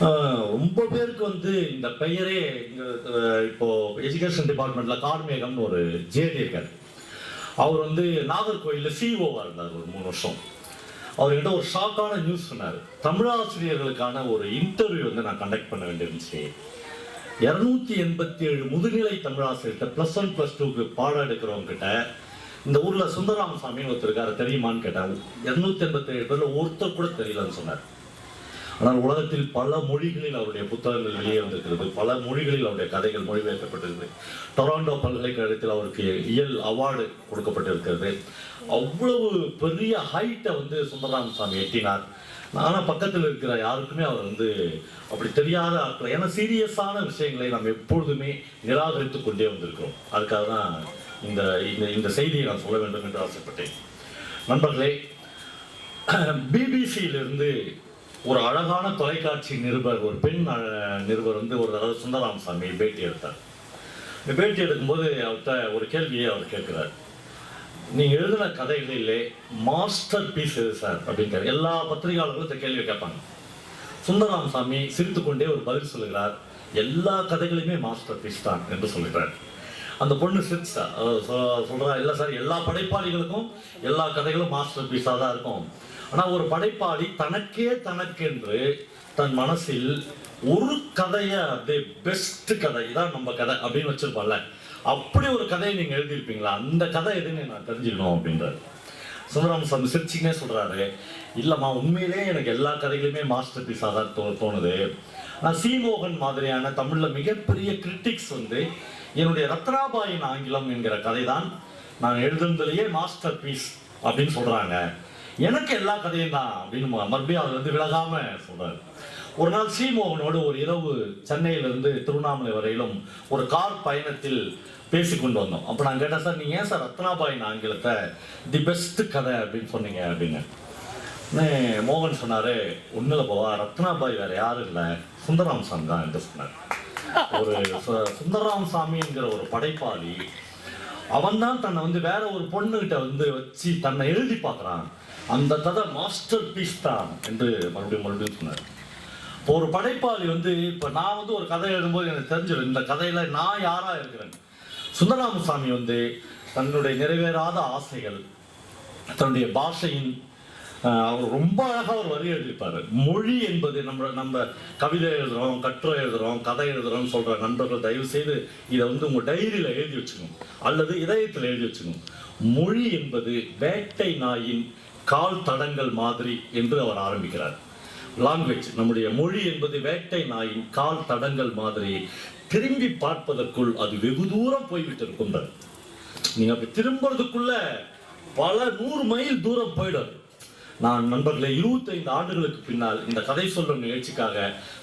ரொம்ப பேருக்கு வந்து இந்த பெயரே இப்போ எஜுகேஷன் டிபார்ட்மெண்ட்ல கார்மேகம்னு ஒரு ஜேடி அவர் வந்து நாகர்கோயிலில் சிஓவா இருந்தார் ஒரு மூணு வருஷம். அவர்கிட்ட ஒரு ஷாக்கான நியூஸ் சொன்னார். தமிழாசிரியர்களுக்கான ஒரு இன்டர்வியூ வந்து நான் கண்டக்ட் பண்ண வேண்டியிருந்துச்சு. இரநூத்தி எண்பத்தி ஏழு முதுநிலை தமிழாசிரியர்கிட்ட ப்ளஸ் ஒன் ப்ளஸ் டூக்கு பாடம் எடுக்கிறவங்க கிட்ட இந்த ஊர்ல சுந்தரராமசாமின்னு ஒருத்தருக்காரு தெரியுமான்னு கேட்டாங்க இரநூத்தி எண்பத்தி ஏழு பேர்ல ஒருத்தர் கூட தெரியலன்னு சொன்னார். ஆனால் உலகத்தில் பல மொழிகளில் அவருடைய புத்தகங்கள் வெளியே வந்திருக்கிறது. பல மொழிகளில் அவருடைய கதைகள் மொழிபெயர்க்கப்பட்டிருக்கு டொராண்டோ பல்கலைக்கழகத்தில் அவருக்கு இயல் அவார்டு கொடுக்கப்பட்டிருக்கிறது. அவ்வளவு பெரிய ஹைட்டை வந்து சுந்தரராமசாமி எட்டினார். ஆனால் பக்கத்தில் இருக்கிற யாருக்குமே அவர் வந்து அப்படி தெரியாத ஆட்கள். ஏன்னா சீரியஸான விஷயங்களை நாம் எப்பொழுதுமே நிராகரித்து கொண்டே வந்திருக்கிறோம். அதுக்காக தான் இந்த இந்த இந்த செய்தியை நான் சொல்ல வேண்டும் என்று ஆசைப்பட்டேன். நண்பர்களே பிபிசியிலிருந்து ஒரு அழகான தொலைக்காட்சி நிருபர் ஒரு பெண் நிருபர் வந்து ஒரு தடவை சுந்தரராமசாமி பேட்டி எடுத்தார். இந்த பேட்டி எடுக்கும்போது அவர்கிட்ட ஒரு கேள்வியை அவர் கேட்குறார். நீங்கள் எழுதின கதைகளிலே மாஸ்டர் பீஸ் எது சார்? அப்படிங்கிற எல்லா பத்திரிகையாளர்களும் இந்த கேள்வியை கேட்பாங்க. சுந்தரராமசாமி சிரித்துக்கொண்டே ஒரு பதில் சொல்லுகிறார். எல்லா கதைகளுமே மாஸ்டர் பீஸ் தான் என்று சொல்லுகிறார். அந்த பொண்ணு சிரிச்சா. சொல்கிறா சொ- இல்லை சார் எல்லா படைப்பாளிகளுக்கும் எல்லா கதைகளும் மாஸ்டர் பீஸாக தான் இருக்கும். ஆனால் ஒரு படைப்பாளி தனக்கே தனக்கென்று தன் மனசில் ஒரு கதையை அது பெஸ்ட் கதை தான் நம்ம கதை அப்படின்னு வச்சிருப்பான்ல. அப்படி ஒரு கதையை நீங்க எழுதியிருப்பீங்களா? அந்த கதை எதுன்னு நான் தெரிஞ்சுக்கணும் அப்படின்றாரு. சுந்தரம் சிரிச்சிங்கன்னே சொல்றாரு இல்லம்மா உண்மையிலே எனக்கு எல்லா கதைகளுமே மாஸ்டர் பீஸாக தான் தோ தோணுது. நான் சீமோகன் மாதிரியான தமிழில் மிகப்பெரிய கிரிட்டிக்ஸ் வந்து என்னுடைய ரத்னாபாயின் ஆங்கிலம் என்கிற கதை தான் நான் எழுதுனதுலேயே மாஸ்டர் பீஸ் அப்படின்னு சொல்றாங்க. எனக்கு எல்லா கதையும் தான் அப்படின்னு மறுபடியும் அவர் வந்து விலகாம சொல்றாரு. ஒரு நாள் சீமோகனோடு ஒரு இரவு சென்னையிலிருந்து திருவண்ணாமலை வரையிலும் ஒரு கார் பயணத்தில் பேசி கொண்டு வந்தோம். அப்போ நான் கேட்டேன் சார் நீங்கள் ஏன் சார் ரத்னாபாயின் ஆங்கிலத்தை தி பெஸ்ட் கதை அப்படின்னு சொன்னீங்க? அப்படின்னு. மோகன் சொன்னார் ஒன்றும் போவா ரத்னாபாய் வேற யாரும் இல்லை. சுந்தராம் சாமி தான் என்று சொன்னார். ஒரு சு- சாமிங்கிற ஒரு படைப்பாளி அவன் தான் தன்னை வந்து வேற ஒரு பொண்ணுகிட்ட வந்து வச்சு தன்னை எழுதி பார்க்குறான். அந்த கதை மாஸ்டர் பீஸ் தான் என்று மறுபடியும் மறுபடியும் சொன்னார். இப்போ ஒரு படைப்பாளி வந்து இப்போ நான் வந்து ஒரு கதை எழுதும்போது எனக்கு தெரிஞ்சிடும் இந்த கதையில் நான் யாராக இருக்கிறேன்? சுந்தரராமசாமி வந்து தன்னுடைய நிறைவேறாத ஆசைகள் தன்னுடைய பாஷையின் அவர் ரொம்ப அழகாக ஒரு வரி எழுதியிருப்பார். மொழி என்பது நம்ம நம்ம கவிதை எழுதுகிறோம் கட்டுரை எழுதுகிறோம் கதை எழுதுகிறோம் சொல்கிற நண்பர்கள் தயவு செய்து இதை வந்து உங்கள் டைரியில் எழுதி வச்சுக்கணும். அல்லது இதயத்தில் எழுதி வச்சுக்கணும். மொழி என்பது வேட்டை நாயின் கால் தடங்கள் மாதிரி என்று அவர் ஆரம்பிக்கிறார். லாங்குவேஜ் நம்முடைய மொழி என்பது வேட்டை நாயின் கால் தடங்கள் மாதிரி. திரும்பி பார்ப்பதற்குள் அது வெகு தூரம் போய்விட்டு இருக்கும்ன்றார் நீங்க அப்படி திரும்புறதுக்குள்ள பல நூறு மைல் தூரம் போயிடும். நான் நண்பர்களே 25 ஆண்டுகளுக்கு பின்னால் இந்த கதை சொல்லும் நிகழ்ச்சிக்காக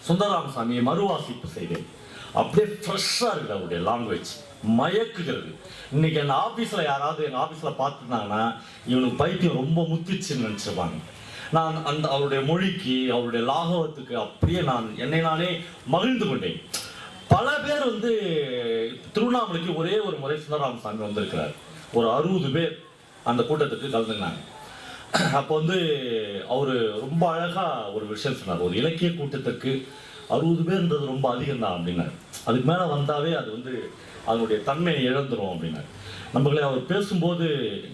சுந்தரராமசாமியை மறுவாசிப்பு செய்தேன். அப்படியே ஃப்ரெஷ்ஷாக இருக்குது அவருடைய லாங்குவேஜ் மயக்குகிறது. இன்னைக்கு என் ஆஃபீஸில் யாராவது என் ஆஃபீஸில் பார்த்துருந்தாங்கன்னா இவனுக்கு பைத்தியம் ரொம்ப முத்திச்சுன்னு நினச்சிருப்பாங்க. நான் அந்த அவருடைய மொழிக்கு அவருடைய லாகவத்துக்கு அப்படியே நான் என்னை நானே மகிழ்ந்து கொண்டேன். பல பேர் வந்து திருவண்ணாமலைக்கு ஒரே ஒரு முறை சுந்தரராமசாமி வந்திருக்கிறார். ஒரு அறுபது பேர் அந்த கூட்டத்துக்கு கலந்துக்கினாங்க. அப்போ வந்து அவர் ரொம்ப அழகாக ஒரு விஷயம் சொன்னார். ஒரு இலக்கிய கூட்டத்துக்கு அறுபது பேர்ன்றது ரொம்ப அதிகம் தான் அப்படின்னாரு. அதுக்கு மேலே வந்தாவே அது வந்து அதனுடைய தன்மையை இழந்துரும் அப்படின்னாரு. நம்மளே அவர் பேசும்போது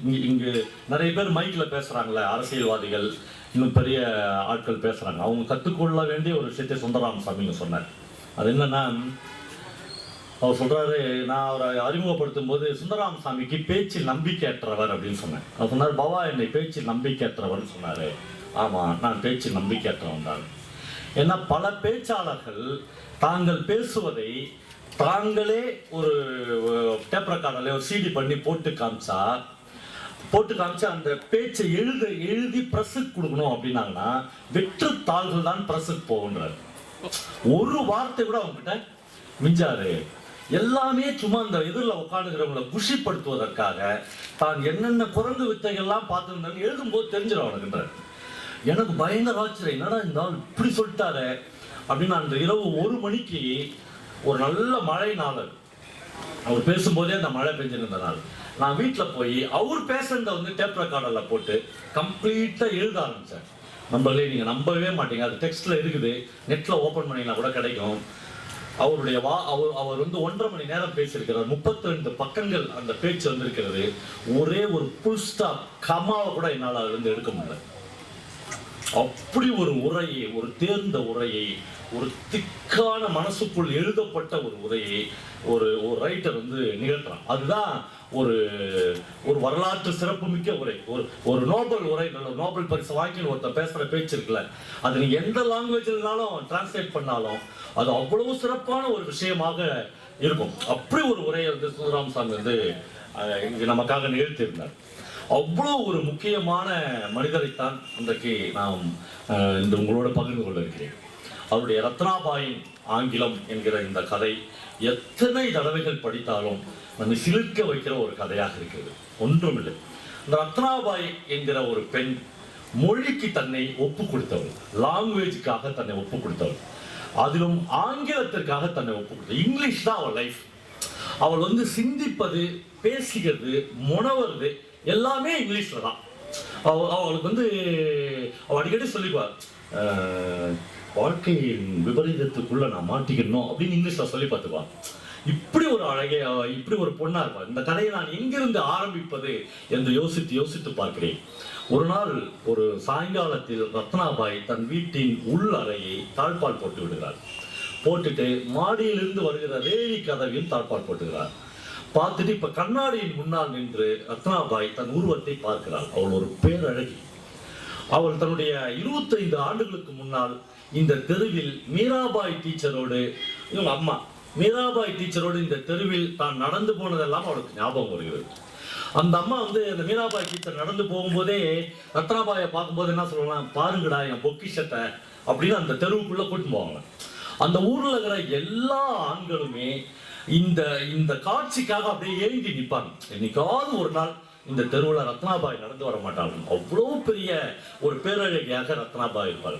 இங்கே இங்கே நிறைய பேர் மைக்கில் பேசுகிறாங்களே அரசியல்வாதிகள் இன்னும் பெரிய ஆட்கள் பேசுகிறாங்க அவங்க கற்றுக்கொள்ள வேண்டிய ஒரு விஷயத்தை சுந்தரராமசாமிங்க சொன்னார். அது என்னன்னா அவர் சொல்கிறாரு நான் அவரை அறிமுகப்படுத்தும் போது சுந்தரராமசாமிக்கு பேச்சு நம்பிக்கையற்றவர் அப்படின்னு சொன்னேன். அவர் சொன்னார் பவா என்னை பேச்சு நம்பிக்கையற்றவர்னு சொன்னார். ஆமாம் நான் பேச்சு நம்பிக்கையற்றவன் தான். ஏன்னா பல பேச்சாளர்கள் தாங்கள் பேசுவதை தாங்களே ஒரு டேப் ரெக்கார்டில் ஒரு சிடி பண்ணி போட்டு காமிச்சா போட்டு காமிச்சு அந்த பேச்சை எழுத எழுதி ப்ரெஸ்ஸுக்கு கொடுக்கணும் அப்படின்னாங்கன்னா வெற்று தாள்கள் தான் ப்ரெஸ்ஸுக்கு போகுன்றார் ஒரு வார்த்தை கூட அவங்ககிட்ட மிஞ்சாரு எல்லாமே சும்மா அந்த எதிரில் உட்காந்துக்கிறவங்களை குஷிப்படுத்துவதற்காக தான் என்னென்ன குரங்கு வித்தைகள்லாம் பார்த்துருந்தேன்னு எழுதும்போது தெரிஞ்சிடும் அவனுக்குன்றார். எனக்கு பயங்கர ஆச்சரியம். என்னடா இந்த ஆள் இப்படி சொல்லிட்டாரு? அப்படின்னு அந்த இரவு ஒரு மணிக்கு ஒரு நல்ல மழை நாள் அவர் பேசும்போதே அந்த மழை பெஞ்சிருந்த நாள். நான் வீட்டில் போய் அவர் பேசுறத வந்து டேப் ரெக்கார்டரில் போட்டு கம்ப்ளீட்டாக எழுத ஆரம்பித்தேன் நம்பளே நீங்கள் நம்பவே மாட்டீங்க. அது டெக்ஸ்ட்டில் இருக்குது. நெட்டில் ஓப்பன் பண்ணிங்கன்னா கூட கிடைக்கும். அவருடைய வா அவர் அவர் வந்து ஒன்றரை மணி நேரம் பேசியிருக்கிறார். முப்பத்தி ரெண்டு பக்கங்கள் அந்த பேச்சு வந்திருக்கிறது. ஒரே ஒரு புல் ஸ்டாப் கமாவை கூட என்னால் அதுலேருந்து எடுக்க முடியல. அப்படி ஒரு உரையை ஒரு தேர்ந்த உரையை ஒரு திக்கான மனசுக்குள் எழுதப்பட்ட ஒரு உரையை ஒரு ஒரு ரைட்டர் வந்து நிகழ்த்துறான். அதுதான் ஒரு ஒரு வரலாற்று சிறப்புமிக்க உரை. ஒரு ஒரு நோபல் உரை நோபல் பரிசு வாங்கி ஒருத்தர் பேசுகிற பேச்சு இருக்குல்ல அது நீ எந்த லாங்குவேஜ்னாலும் டிரான்ஸ்லேட் பண்ணாலும் அது அவ்வளவு சிறப்பான ஒரு விஷயமாக இருக்கும். அப்படி ஒரு உரையை வந்து சுந்தராமசாமி வந்து நமக்காக நிகழ்த்தியிருந்தார். அவ்வளோ ஒரு முக்கியமான மனிதரைத்தான் இன்றைக்கு நாம் இந்த உங்களோட பகிர்ந்து கொள்ள இருக்கிறேன் அவருடைய ரத்னாபாயின் ஆங்கிலம் என்கிற இந்த கதை எத்தனை தடவைகள் படித்தாலும் நம்மை சிலிர்க்க வைக்கிற ஒரு கதையாக இருக்கிறது. ஒன்றுமில்லை. இந்த ரத்னாபாய் என்கிற ஒரு பெண் மொழிக்கு தன்னை ஒப்பு கொடுத்தவள். லாங்குவேஜுக்காக தன்னை ஒப்பு கொடுத்தவள். அதிலும் ஆங்கிலத்திற்காக தன்னை ஒப்பு கொடுத்தவள். இங்கிலீஷ் தான் அவள் லைஃப் அவள் வந்து சிந்திப்பது பேசுகிறது முனவது எல்லாமே இங்கிலீஷில் தான். அவளுக்கு வந்து அவள் அடிக்கடி சொல்லிக்குவாள் வாழ்க்கையின் விபரீதத்துக்குள்ள நான் மாட்டிக்கணும் அப்படின்னு இங்கிலீஷில் சொல்லி பார்த்துக்குவான் இப்படி ஒரு அழகிய இப்படி ஒரு பொண்ணா இருப்பா இந்த கதையை நான் எங்கிருந்து ஆரம்பிப்பது என்று யோசித்து யோசித்து பார்க்கிறேன். ஒரு நாள் ஒரு சாயங்காலத்தில் ரத்னாபாய் தன் வீட்டின் உள் அறையை தாழ்பால் போட்டு விடுகிறார். போட்டுட்டு மாடியிலிருந்து வருகிற ரேவி கதவையும் தாழ்பால் போட்டுகிறார். பார்த்துட்டு இப்போ கண்ணாடியின் முன்னால் நின்று ரத்னாபாய் தன் உருவத்தை பார்க்கிறாள் அவள் ஒரு பேரழகி. அவள் தன்னுடைய இருபத்தைந்து ஆண்டுகளுக்கு முன்னால் இந்த தெருவில் மீராபாய் டீச்சரோடு இவங்க அம்மா மீராபாய் டீச்சரோடு இந்த தெருவில் தான் நடந்து போனதெல்லாம் அவளுக்கு ஞாபகம் வருகிறது. அந்த அம்மா வந்து அந்த மீராபாய் டீச்சர் நடந்து போகும்போதே ரத்னாபாயை பார்க்கும்போது என்ன சொல்லலாம் பாருங்கடா என் பொக்கிஷத்தை அப்படின்னு அந்த தெருவுக்குள்ளே கூட்டிட்டு போவாங்க. அந்த ஊரில் இருக்கிற எல்லா ஆண்களுமே இந்த இந்த காட்சிக்காக அப்படியே ஏங்கி நிற்பாங்க என்னைக்காவது ஒரு நாள் இந்த தெருவில் ரத்னாபாய் நடந்து வர மாட்டாங்க. அவ்வளோ பெரிய ஒரு பேரழகியாக ரத்னாபாய் இருப்பாள்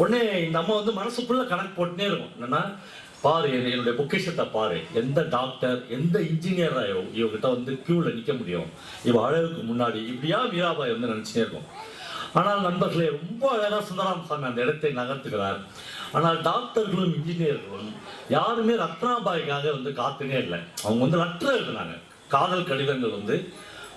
உடனே இந்த அம்மா வந்து மனசுக்குள்ள கணக்கு போட்டுனே இருக்கும். என்னன்னா பாரு என்னுடைய பொக்கிஷத்தை பாரு. எந்த டாக்டர் எந்த இன்ஜினியராக இவகிட்ட வந்து கியூவில் நிற்க முடியும்? இவ அழகுக்கு முன்னாடி இப்படியா மீராபாய் வந்து நினச்சினே இருக்கும். ஆனால் நண்பர்களே ரொம்ப அழகாக சுந்தராம் சாமி அந்த இடத்தை நகர்த்துகிறார். ஆனால் டாக்டர்களும் இன்ஜினியர்களும் யாருமே ரத்னாபாய்க்காக வந்து காத்துனே இல்லை. அவங்க வந்து லெட்டர் எழுதுனாங்க. காதல் கடிதங்கள் வந்து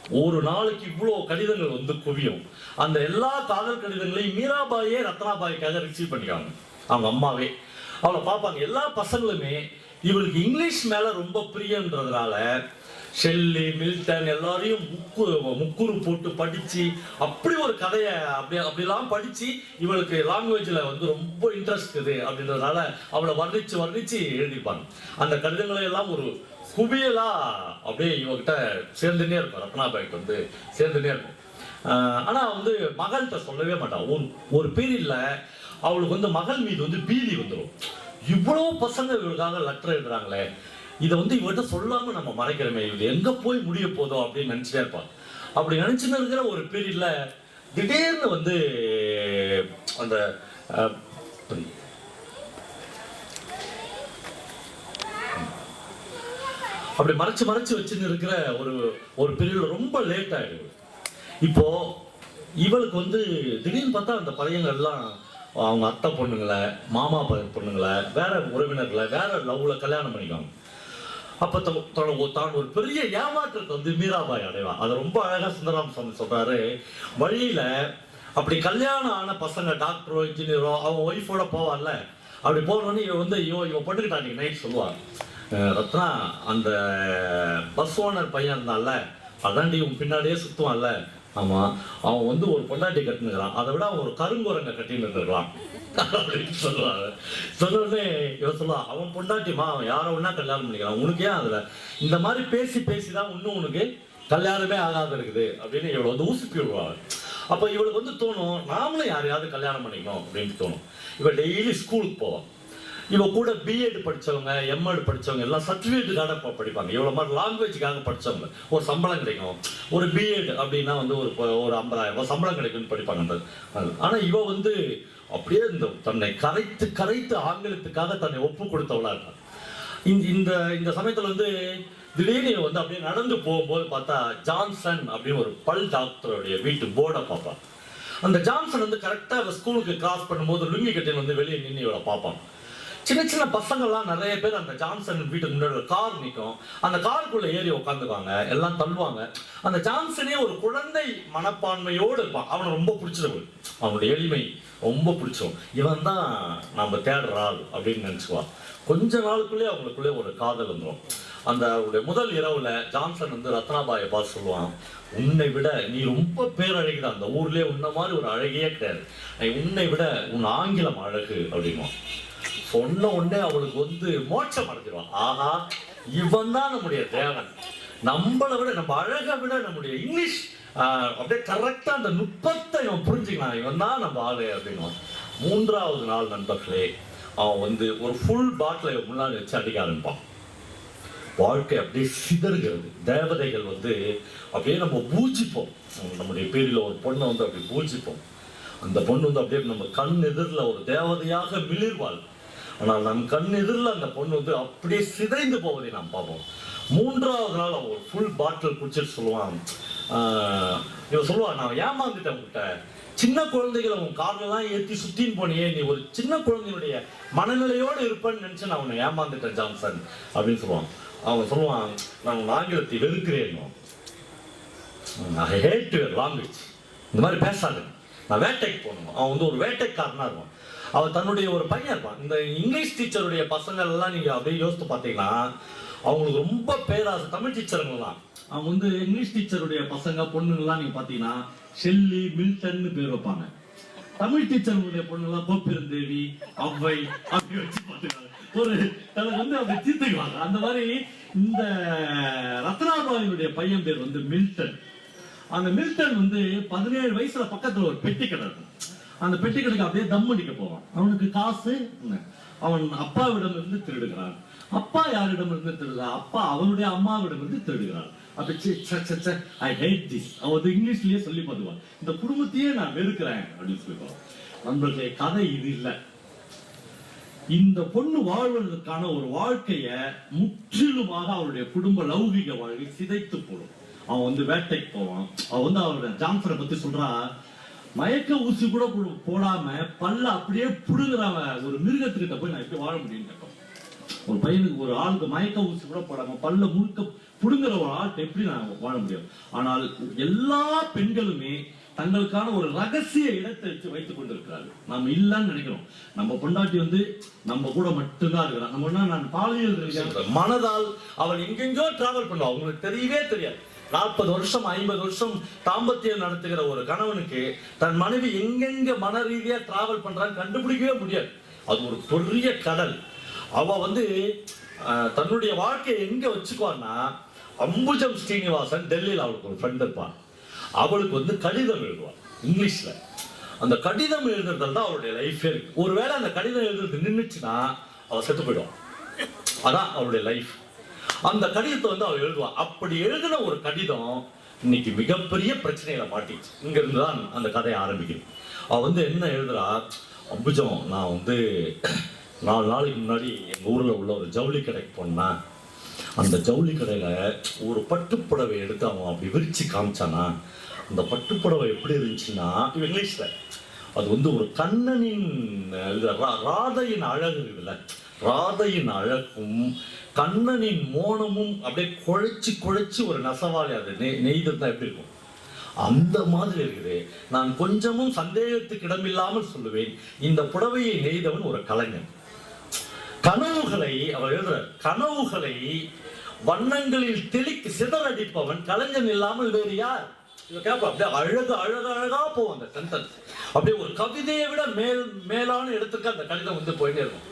ஒரு நாளைக்கு இவ்வளோ கடிதங்கள் வந்து குவியும். அந்த எல்லா காதல் கடிதங்களையும் மீராபாயே ரத்னாபாய்க்காக ரிசீவ் பண்ணிக்காங்க அவங்க அம்மாவே. அவளை பார்ப்பாங்க. எல்லா பசங்களுமே இவளுக்கு இங்கிலீஷ் மேலே ரொம்ப பிரியன்றதுனால ஷெல்லி மில்டன் எல்லாரையும் முக்கு முக்குரு போட்டு படித்து அப்படி ஒரு கதையை அப்படி அப்படிலாம் படித்து இவளுக்கு லாங்குவேஜில் வந்து ரொம்ப இன்ட்ரெஸ்ட் இருக்குது அப்படின்றதுனால அவளை வர்ணித்து வர்ணித்து எழுதிப்பாங்க. அந்த கடிதங்களை எல்லாம் ஒரு குவியலா அப்படியே இவகிட்ட சேர்ந்துனே இருக்கும் ரத்னாபாய்க்கு வந்து சேர்ந்துனே இருக்கும் ஆனால் வந்து மகள்கிட்ட சொல்லவே மாட்டான் ஒரு ஒரு பீரியட்ல அவளுக்கு வந்து மகள் மீது வந்து பீதி வந்துடும் இவ்வளோ பசங்க இவளுக்காக லெட்டர் எழுதுறாங்களே. இதை வந்து இவர்கிட்ட சொல்லாம நம்ம மறைக்கிறோமே இது எங்க போய் முடிய போதோ அப்படின்னு நினைச்சிட்டே இருப்பான். அப்படி நினைச்சுன்னு இருக்கிற ஒரு பீரியட்ல திடீர்னு வந்து அந்த அப்படி மறைச்சு மறைச்சு வச்சுன்னு இருக்கிற ஒரு ஒரு பீரியட்ல ரொம்ப லேட் ஆயிடுது. இப்போ இவளுக்கு வந்து திடீர்னு பார்த்தா அந்த பையங்கள்லாம் அவங்க அத்தை பொண்ணுங்களை மாமா பொண்ணுங்களை வேற உறவினர்களை வேற லவ்ல கல்யாணம் பண்ணிக்குவாங்க. அப்ப தான் ஒரு பெரிய ஏமாற்றத்தை வந்து மீராபாய் அடைவான் அதை ரொம்ப அழகா சுந்தராம் சுவாமி சொல்றாரு. வழியில அப்படி கல்யாணம் ஆன பசங்க டாக்டரோ இன்ஜினியரோ அவன் ஒய்ஃபோட போவான்ல. அப்படி போனோடனே இவன் வந்து ஐயோ இவன் பொண்ணுக்கிட்ட நைட் சொல்லுவான் ரத்னா அந்த பஸ் ஓனர் பையன் இருந்தான்ல அதாண்டி உன் பின்னாடியே சுத்துவான்ல. ஆமாம் அவன் வந்து ஒரு பொண்டாட்டி கட்டினுக்கிறான். அதை விட அவன் ஒரு கருங்குரங்க கட்டின்னு இருக்கிறான் அப்படின்னு சொல்லுவாங்க சொன்னோடனே இவன் சொல்லுவான் அவன் பொண்டாட்டிமா அவன் யாரை ஒன்றா கல்யாணம் பண்ணிக்கிறான்? உனக்கு ஏன் இந்த மாதிரி பேசி பேசி தான் இன்னும் உனக்கு கல்யாணமே ஆகாது இருக்குது. அப்படின்னு இவளை வந்து ஊசிப்பி விடுவாங்க அப்போ இவளுக்கு வந்து தோணும் நாமளும் யாரையாவது கல்யாணம் பண்ணிக்கணும். அப்படின்னு தோணும். இவள் டெய்லி ஸ்கூலுக்கு போவான் இவ கூட பிஎட் படித்தவங்க எம்எட் படிச்சவங்க எல்லாம் சர்டிஃபிகேட்டுக்காக இப்போ படிப்பாங்க. இவ்வளோ மாதிரி லாங்குவேஜுக்காக படிச்சவங்க. ஒரு சம்பளம் கிடைக்கும். ஒரு பிஎட் அப்படின்னா வந்து ஒரு ஒரு ஐம்பதாயிரம் ரூபாய் சம்பளம் கிடைக்கும்னு படிப்பாங்க ஆனால் இவ வந்து அப்படியே இந்த தன்னை கரைத்து கரைத்து ஆங்கிலத்துக்காக தன்னை ஒப்பு கொடுத்தவளா இருக்கான் இந்த இந்த இந்த சமயத்தில் வந்து திடீர்னு வந்து அப்படியே நடந்து போகும்போது பார்த்தா ஜான்சன் அப்படின்னு ஒரு பல் டாக்டருடைய வீட்டு போர்டை பார்ப்பான். அந்த ஜான்சன் வந்து கரெக்டாக ஸ்கூலுக்கு கிராஸ் பண்ணும்போது லுங்கி கட்டின் வந்து வெளியே நின்று இவளை பார்ப்பான். சின்ன சின்ன பசங்கள்லாம் நிறைய பேர் அந்த ஜான்சன் வீட்டுக்கு முன்னாடி ஒரு கார் நிற்கும் அந்த காருக்குள்ள ஏறி உட்காந்துக்குவாங்க எல்லாம் தள்ளுவாங்க. அந்த ஜான்சனே ஒரு குழந்தை மனப்பான்மையோடு இருப்பான். அவனை ரொம்ப பிடிச்சிருக்கும் அவனுடைய எளிமை ரொம்ப பிடிச்சோம் இவன் தான் நம்ம தேடுற ஆள் அப்படின்னு நினச்சிக்குவான். கொஞ்ச நாளுக்குள்ளே அவங்களுக்குள்ளே ஒரு காதல் வந்துடும் அந்த அவருடைய முதல் இரவுல ஜான்சன் வந்து ரத்னாபாயை பார்த்து சொல்லுவான் உன்னை விட நீ ரொம்ப பேரழகிட அந்த ஊர்லேயே உன்ன மாதிரி ஒரு அழகியே கிடையாது. உன்னை விட உன் ஆங்கிலம் அழகு அப்படின்வான் சொன்ன உடனே அவளுக்கு வந்து மோட்சம் அடைஞ்சிருவான். ஆஹா இவன் தான் நம்முடைய தேவன். நம்மளை விட நம்ம அழகை விட நம்முடைய இங்கிலீஷ் அப்படியே கரெக்டா அந்த நுட்பத்தை இவன் புரிஞ்சுக்கலாம் இவன் தான் நம்ம ஆளு அப்படின்னுவான் மூன்றாவது நாள் நண்பர்களே அவன் வந்து ஒரு ஃபுல் பாட்டிலை முன்னாடி வச்சு அடிக்க ஆரம்பிப்பான். வாழ்க்கை அப்படியே சிதறுகிறது. தேவதைகள் வந்து அப்படியே நம்ம பூஜிப்போம். நம்முடைய பேரில் ஒரு பொண்ணை வந்து அப்படி பூஜிப்போம். அந்த பொண்ணு வந்து அப்படியே நம்ம கண் எதிரில் ஒரு தேவதையாக மிளிர்வாள் ஆனால் நம் கண் எதிரில் அந்த பொண்ணு வந்து அப்படியே சிதைந்து போவதை நாம் பார்ப்போம். மூன்றாவது நாள் அவன் ஒரு ஃபுல் பாட்டில் குடிச்சிட்டு சொல்லுவான். இவன் சொல்லுவான் நான் ஏமாந்துட்டேன் உங்ககிட்ட சின்ன குழந்தைகளை உன் கார்லாம் ஏற்றி சுத்தின்னு போனியே. நீ ஒரு சின்ன குழந்தையுடைய மனநிலையோடு இருப்பேன்னு நினச்சி நான் உன்னை ஏமாந்துட்டேன் ஜான்சன். அப்படின்னு சொல்லுவான். அவன் சொல்லுவான் நான் உன் ஆங்கிலத்தை வெறுக்கிறேன் ஐ ஹேட் யுவர் லாங்குவேஜ் இந்த மாதிரி பேசாது. நான் வேட்டைக்கு போகணும்? அவன் வந்து ஒரு வேட்டைக்காரனாக இருப்பான். அவர் தன்னுடைய ஒரு பையன் இருப்பான். இந்த இங்கிலீஷ் டீச்சருடைய பசங்கள் எல்லாம் நீங்க அப்படியே யோசித்து பார்த்தீங்கன்னா அவங்களுக்கு ரொம்ப பேராசை. தமிழ் டீச்சருங்கலாம் அவங்க வந்து இங்கிலீஷ் டீச்சருடைய பசங்க பொண்ணுங்கலாம் நீங்க பார்த்தீங்கன்னா ஷெல்லி மில்டன்னு பேர் வைப்பாங்க. தமிழ் டீச்சருடைய பொண்ணுலாம் கோப்பெருந்தேவி அவ்வை அப்படி வச்சு பார்த்துக்காங்க ஒரு தனக்கு வந்து அப்படி தீர்த்துக்குவாங்க. அந்த மாதிரி இந்த ரத்னாபாயினுடைய பையன் பேர் வந்து மில்டன் அந்த மில்டன் வந்து பதினேழு வயசுல பக்கத்துல ஒரு பெட்டி கடை இருக்கும் அந்த பெட்டி கடைக்கு அப்படியே தம் அடிக்க போவான். அவனுக்கு காசு என்ன? அவன் அப்பாவிடம் இருந்து திருடுகிறான். அப்பா யாரிடம் இருந்து திருடுறா? அப்பா அவனுடைய அம்மாவிடம் இருந்து திருடுகிறான் அப்படி ஐ ஹேட் திஸ் அவன் இங்கிலீஷ்லயே சொல்லி பார்த்துவான் இந்த குடும்பத்தையே நான் வெறுக்கிறேன் அப்படின்னு சொல்லுவான் நம்மளுடைய கதை இது இல்லை. இந்த பொண்ணு வாழ்வதற்கான ஒரு வாழ்க்கைய முற்றிலுமாக அவருடைய குடும்ப லௌகிக வாழ்க்கை சிதைத்து போடும். அவன் வந்து வேட்டைக்கு போவான். அவன் வந்து அவருடைய ஜான்சரை பத்தி சொல்றா. மயக்க ஊசி கூட போடாம பல்ல அப்படியே புடுங்குறவன் ஒரு மிருகத்துக்கிட்ட போய் நான் எப்படி வாழ முடியும் ஒரு பையனுக்கு ஒரு ஆளுக்கு மயக்க ஊசி கூட போடாம பல்ல முழுக்க புடுங்குற ஒரு ஆள்கிட்ட எப்படி நான் வாழ முடியும்? ஆனால் எல்லா பெண்களுமே தங்களுக்கான ஒரு ரகசிய இடத்தை வச்சு வைத்துக் கொண்டிருக்கிறார்கள். நம்ம இல்லைன்னு நினைக்கிறோம். நம்ம பொண்டாட்டி வந்து நம்ம கூட மட்டும்தான் இருக்கிறான் நம்ம என்ன நான் பாலியல் மனதால் அவள் எங்கெங்கோ டிராவல் பண்ணுவா. அவங்களுக்கு தெரியவே தெரியாது. நாற்பது வருஷம் ஐம்பது வருஷம் தாம்பத்தியம் நடத்துகிற ஒரு கணவனுக்கு தன் மனைவி எங்கெங்க மன ரீதியா டிராவல் பண்றான்னு கண்டுபிடிக்கவே முடியாது. அது ஒரு பெரிய கடல். அவ வந்து தன்னுடைய வாழ்க்கையை எங்க வச்சுக்குவான்னா அம்புஜம் ஸ்ரீனிவாசன் டெல்லியில் அவளுக்கு ஒரு ஃப்ரெண்ட் இருப்பான். அவளுக்கு வந்து கடிதம் எழுதுவான் இங்கிலீஷ்ல. அந்த கடிதம் எழுதுறதுல தான் அவளுடைய லைஃபே இருக்கு. ஒருவேளை அந்த கடிதம் எழுதுறது நின்றுச்சுன்னா அவள் செத்து போயிடுவான். அதான் அவளுடைய லைஃப் அந்த கடிதத்தை வந்து அவள் எழுதுவான். அப்படி எழுதின ஒரு கடிதம் இன்னைக்கு மிகப்பெரிய பிரச்சனையில மாட்டிச்சு. இங்கிருந்து தான் அந்த கதையை ஆரம்பிக்குது. அவள் வந்து என்ன எழுதுறா? அம்புஜம் நான் வந்து நாலு நாளைக்கு முன்னாடி எங்கள் ஊரில் உள்ள ஒரு ஜவுளி கடைக்கு போனேன் அந்த ஜவுளி கடையில் ஒரு பட்டுப்புடவை எடுத்து அவன் அப்படி விரிச்சு காமிச்சானா அந்த பட்டுப்புடவை எப்படி இருந்துச்சுன்னா இங்கிலீஷில் அது வந்து ஒரு கண்ணனின் ரா- ராதையின் அழகு இருக்குல்ல ராதையின் அழகும் கண்ணனின் மோனமும் அப்படியே குழைச்சி குழைச்சு ஒரு நெசவாளி அது. நெய் நெய்திருந்தா எப்படி இருக்கும்? அந்த மாதிரி இருக்குது. நான் கொஞ்சமும் சந்தேகத்துக்கு இடமில்லாமல் சொல்லுவேன். இந்த புடவையை நெய்தவன் ஒரு கலைஞன். கனவுகளை அவர் எழுதுற கனவுகளை வண்ணங்களில் தெளிக்கு சிதறடிப்பவன் கலைஞன் இல்லாமல் வேறு யார்? கேட்பா அப்படியே அழகு அழகு அழகா போகும் அந்த சென்டென்ஸ் அப்படியே ஒரு கவிதையை விட மேல் மேலான இடத்துக்கு அந்த கடிதம் வந்து போயிட்டே இருக்கும்.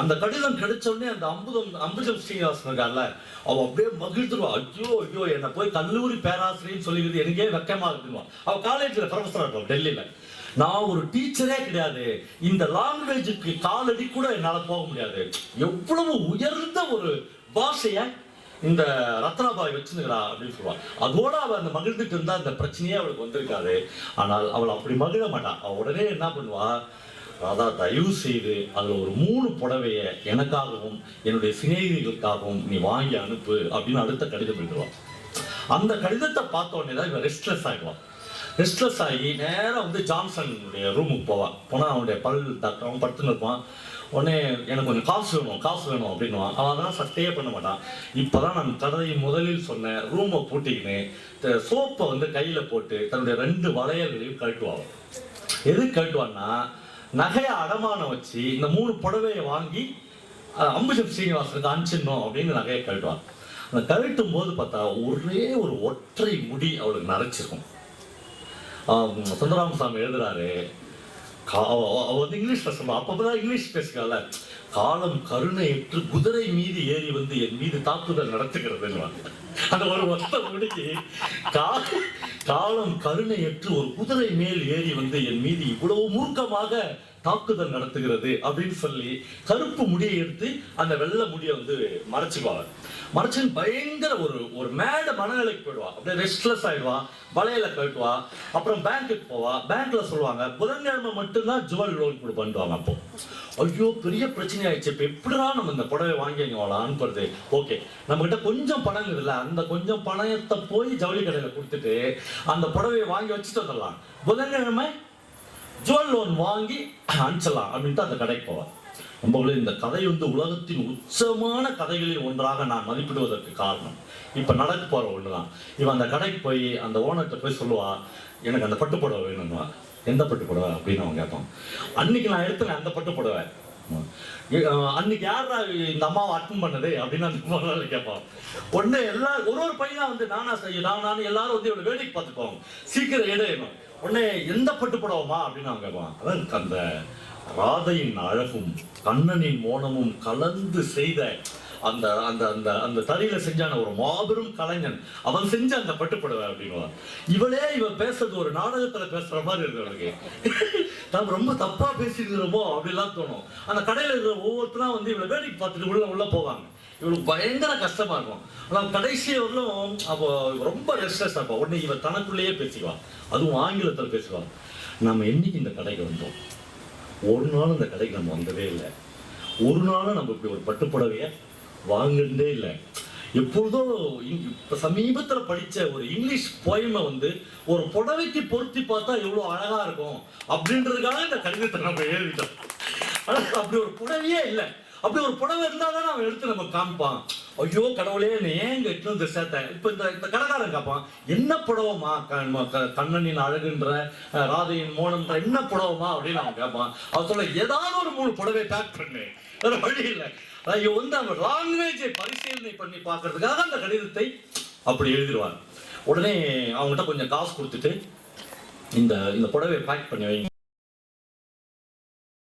அந்த கடிதம் கிடைச்சோடனே அந்த அம்புதம் அம்புஜம் ஸ்ரீனிவாசன் இருக்கார்ல அவள் அப்படியே மகிழ்ந்துருவா. ஐயோ ஐயோ என்னை போய் கல்லூரி பேராசிரியர்னு சொல்லிக்கிறது எனக்கே வெக்கமாக இருக்குவான் அவள் காலேஜில் ப்ரொஃபஸராக இருப்பான் டெல்லியில். நான் ஒரு டீச்சரே கிடையாது. இந்த லாங்குவேஜுக்கு காலடி கூட என்னால் போக முடியாது. எவ்வளவு உயர்ந்த ஒரு பாஷையை இந்த ரத்னாபாய் வச்சுருக்கிறா அப்படின்னு சொல்லுவாள் அதோட அவள் அந்த மகிழ்ந்துட்டு இருந்தா அந்த பிரச்சனையே அவளுக்கு வந்திருக்காது. ஆனால் அவள் அப்படி மகிழ மாட்டான் அவள் உடனே என்ன பண்ணுவா? ராதா தயவு செய்து அதில் ஒரு மூணு புடவையை எனக்காகவும் என்னுடைய சிநேகிகளுக்காகவும் நீ வாங்கி அனுப்பு அப்படின்னு அடுத்த கடிதம் எழுதுவான். அந்த கடிதத்தை பார்த்த உடனே தான் இவன் ரெஸ்ட்லெஸ் ஆகிடுவான் ரெஸ்ட்லெஸ் ஆகி நேராக வந்து ஜான்சனுடைய ரூமுக்கு போவான். போனால் அவனுடைய பல் டாக்டர் அவன் படுத்துன்னு இருப்பான். உடனே எனக்கு கொஞ்சம் காசு வேணும் காசு வேணும் அப்படின்னுவான். அவன் தான் சட்டையே பண்ண மாட்டான். இப்போ தான் நான் கதையை முதலில் சொன்னேன் ரூமை பூட்டிக்கின்னு சோப்பை வந்து கையில் போட்டு தன்னுடைய ரெண்டு வளையல்களையும் கழட்டுவான். எது கழட்டுவான்னா நகையை அடமானம் வச்சு இந்த மூணு புடவையை வாங்கி அம்புஜம் சீனிவாசனுக்கு அனுப்பிச்சிடணும் அப்படின்னு நகையை கழட்டுவான் அந்த கழட்டும் போது பார்த்தா ஒரே ஒரு ஒற்றை முடி அவளுக்கு நரைச்சிருக்கும். ஆம், சுந்தராமசாமி எழுதுறாரு. அவ- அவ வந்து இங்கிலீஷ்ல சொல்லுவா அப்பதான் இங்கிலீஷ் பேசுகிறாள் காலம் கருணையற்று குதிரை மீது ஏறி வந்து என் மீது தாக்குதல் நடத்துகிறது அந்த ஒரு ஒத்த முடிக்கு கா- காலம் கருணையற்று ஒரு குதிரை மேல் ஏறி வந்து என் மீது இவ்வளவு மூர்க்கமாக தாக்குதல் நடத்துகிறது அப்படின்னு சொல்லி கருப்பு முடியை எடுத்து அந்த வெள்ளை முடியை வந்து மறைச்சிக்குவாங்க மறைச்சு பயங்கர ஒரு ஒரு மேட மனநிலைக்கு போயிடுவா. அப்படியே ரெஸ்ட்லெஸ் ஆயிடுவா. வலையில கட்டுவா அப்புறம் பேங்க்குக்கு போவா. பேங்க்ல சொல்லுவாங்க புதன்கிழமை மட்டும்தான் ஜுவல் லோன் கொடுப்பாங்க அப்போ. ஐயோ பெரிய பிரச்சனை ஆயிடுச்சு இப்போ எப்படிடா நம்ம இந்த புடவை வாங்கி அனுப்புறது ஓகே நம்ம கிட்ட கொஞ்சம் பணம் இருக்குதுல்ல அந்த கொஞ்சம் பணத்தை போய் ஜவுளி கடையில் கொடுத்துட்டு அந்த புடவையை வாங்கி வச்சுட்டு வந்துடலாம். புதன்கிழமை ஜுவல் லோன் வாங்கி அனுப்பிச்சலாம் அப்படின்ட்டு அந்த கடைக்கு போவார். நம்மளே இந்த கதை வந்து உலகத்தின் உச்சமான கதைகளில் ஒன்றாக நான் மதிப்பிடுவதற்கு காரணம். இப்போ நடக்க போகிற ஒன்று தான் இவன் அந்த கடைக்கு போய் அந்த ஓனர்கிட்ட போய் சொல்லுவா எனக்கு அந்த பட்டு புடவை வேணும்னுவா எந்த பட்டு புடவை? அப்படின்னு அவன் கேட்பான். அன்னைக்கு நான் எடுத்தேன் அந்த பட்டு புடவை. அன்னைக்கு யாரா இந்த அம்மாவை அட்டன் பண்ணது? அப்படின்னு அந்த முதலாளி கேட்பான். உடனே எல்லா ஒரு ஒரு பையனா வந்து நானா செய்யும் நான் எல்லாரும் வந்து இவ்வளவு வேடிக்கை பார்த்துக்குவாங்க சீக்கிரம் எடுக்கணும் உடனே எந்த பட்டு புடவமா அப்படின்னு அவன் கேட்பான். அதான் அந்த ராதையின் அழகும் கண்ணனின் மோனமும் கலந்து செய்த அந்த அந்த அந்த அந்த தறியில செஞ்சான ஒரு மாபெரும் கலைஞன். அவன் செஞ்ச அந்த பட்டுப்புடவை அப்படின்னு இவளே இவ பேசுறது ஒரு நாடகத்துல பேசுற மாதிரி இருக்கு அவனுக்கு. நம்ம ரொம்ப தப்பா பேசியிருக்கிறோமோ அப்படிலாம் தோணும். அந்த கடையில இருக்கிற ஒவ்வொருத்தரும் வந்து இவளை வேடிக்கை பார்த்துட்டு உள்ள உள்ள போவாங்க. இவனுக்கு பயங்கர கஷ்டமா இருக்கும். ஆனால் கடைசி வரலும் அவ ரொம்ப ரெஸ்ட்ரெஸ் இருப்பா உடனே இவன் தனக்குள்ளேயே பேசிக்குவான். அதுவும் ஆங்கிலத்தில் பேசுவான். நம்ம என்னைக்கு இந்த கடைக்கு வந்தோம்? ஒரு நாள் இந்த கடைக்கு நம்ம வந்ததே இல்லை. ஒரு நாளும் நம்ம இப்படி ஒரு பட்டுப்புடவைய வாங்கினதே இல்லை. எப்பொழுதோ இப்போ இப்ப சமீபத்துல படிச்ச ஒரு இங்கிலீஷ் போயமை வந்து ஒரு புடவைக்கு பொருத்தி பார்த்தா எவ்வளவு அழகா இருக்கும் அப்படின்றதுக்காக இந்த கடிதத்தை நம்ம எழுதிட்டோம். ஆனா அப்படி ஒரு புடவையே இல்லை. அப்படி ஒரு புடவை இருந்தால் தான் அவன் எடுத்து நம்ம காமிப்பான். ஐயோ கடவுளே நீ ஏங்க இங்க இட்டு வந்து சேர்த்த இப்போ இந்த இந்த கடைக்காரன் கேட்பான் என்ன புடவமா க- கண்ணனின் அழகுன்ற ராதையின் மோனம்ன்ற என்ன புடவமா அப்படின்னு அவன் கேட்பான் அவன் சொல்ல ஏதாவது ஒரு மூணு புடவை பேக் பண்ணு. வேற வழி இல்லை. ஐயோ வந்து அவன் லாங்குவேஜை பரிசீலனை பண்ணி பார்க்கறதுக்காக அந்த கடிதத்தை அப்படி எழுதிடுவான். உடனே அவங்ககிட்ட கொஞ்சம் காசு கொடுத்துட்டு இந்த இந்த புடவை பேக் பண்ணி வைங்க.